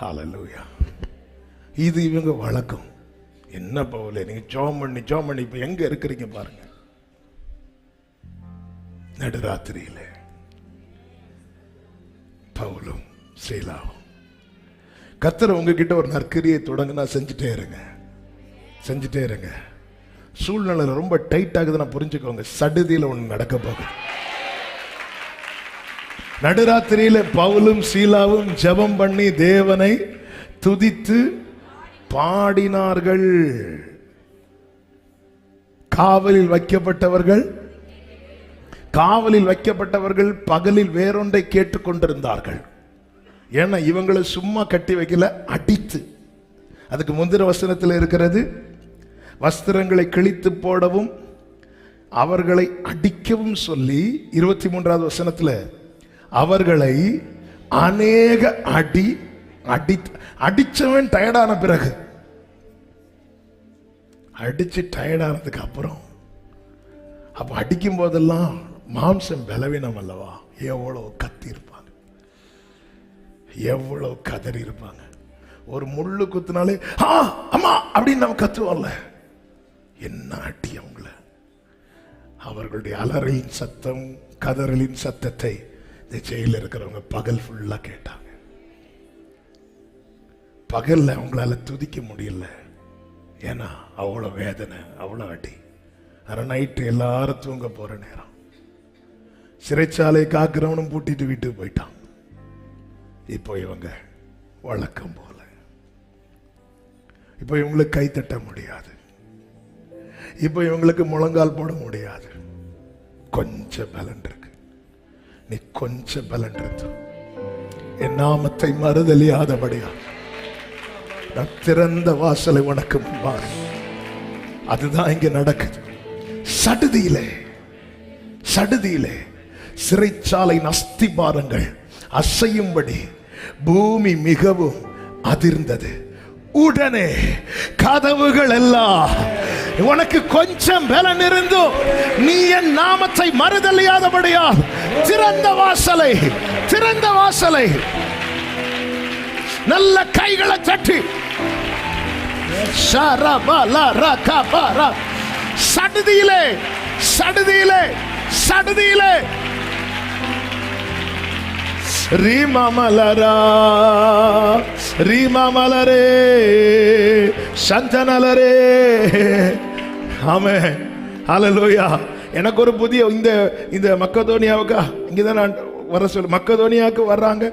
ஹாலலூயா இது இவங்க வழக்கம். என்ன போகல நீங்க ஜோம் பண்ணி ஜோம் பண்ணி இப்ப எங்க இருக்கிறீங்க பாருங்க. நடுராத்திரியில. பவுலும் ஸ்ரீலாவும் கத்தரை உங்ககிட்ட ஒரு நற்கரியை தொடங்கினா செஞ்சுட்டே இருங்க. செஞ்சுட்டே இருங்க. சூழ்நிலை ரொம்ப டைட் ஆகுதுன்னா புரிஞ்சுக்கோங்க. சடுதியில் ஒன்று நடக்க போகுது. நடுராத்திரியில பவுலும் சீலாவும் ஜெபம் பண்ணி தேவனை துதித்து பாடினார்கள். காவலில் வைக்கப்பட்டவர்கள் காவலில் வைக்கப்பட்டவர்கள் பகலில் வேறொன்றை கேட்டுக்கொண்டிருந்தார்கள் ஏன்னா இவங்களை சும்மா கட்டி வைக்கல அடித்து. அதுக்கு முந்திர வசனத்தில் இருக்கிறது வஸ்திரங்களை கிழித்து போடவும் அவர்களை அடிக்கவும் சொல்லி இருபத்தி மூன்றாவது வசனத்தில் அவர்களை அநேக அடி அடி அடிச்சவன் டயர்டான பிறகு அடிச்சு டயர்டானதுக்கு அப்புறம் அப்ப அடிக்கும் போதெல்லாம் மாம்சம் பலவீனம் அல்லவா? எவ்வளவு கத்தி இருப்பாங்க எவ்வளவு கதறி இருப்பாங்க ஒரு முள்ளு குத்துனாலே ஆ அம்மா! அப்படின்னு நம்ம கத்துவோம்ல. என்ன அடி அவங்கள? அவர்களுடைய அலறலின் சத்தம் கதறலின் சத்தத்தை இந்த ஜெயிலில் இருக்கிறவங்க பகல் ஃபுல்லாக கேட்டாங்க. பகலில் அவங்களால துதிக்க முடியல. ஏன்னா அவ்வளோ வேதனை அவ்வளோ அடி. அரை நைட்டு எல்லாரும் தூங்க போற நேரம். சிறைச்சாலை காக்கிறவனும் பூட்டிட்டு வீட்டுக்கு போயிட்டான். இப்போ இவங்க வழக்கம் போல. இப்போ இவங்களுக்கு கை தட்ட முடியாது. இப்போ இவங்களுக்கு முழங்கால் போட முடியாது. கொஞ்சம் பலன் நீ கொஞ்சம் பலன் இருந்து என் நாமத்தை மறுதலியாதபடியா. நான் திறந்த வாசலை உனக்கு முன்பாக. அதுதான் இங்க நடக்குது. சடுதியிலே சடுதியிலே சிறைச்சாலை அஸ்திபாரங்கள் அசையும்படி பூமி மிகவும் அதிர்ந்தது. உடனே கதவுகள் எல்லாம் உனக்கு கொஞ்சம் பலன் இருந்தும் நீ என் நாமத்தை மறுதலியாதபடியா திறந்த வாசலை திறந்த வாசலை. நல்ல கைகளை தட்டி. சடுதியிலே சடுதியிலே சடுதியிலே. ரீமாமலரா ரீமாமலரே சந்தனலரே ஆமே ஹலலோயா எனக்கு ஒரு புதிய இந்த இந்த மக்கதோனியாவுக்கா இங்கே தான் நான் வர சொல்லு மக்கதோனியாவுக்கு வர்றாங்க.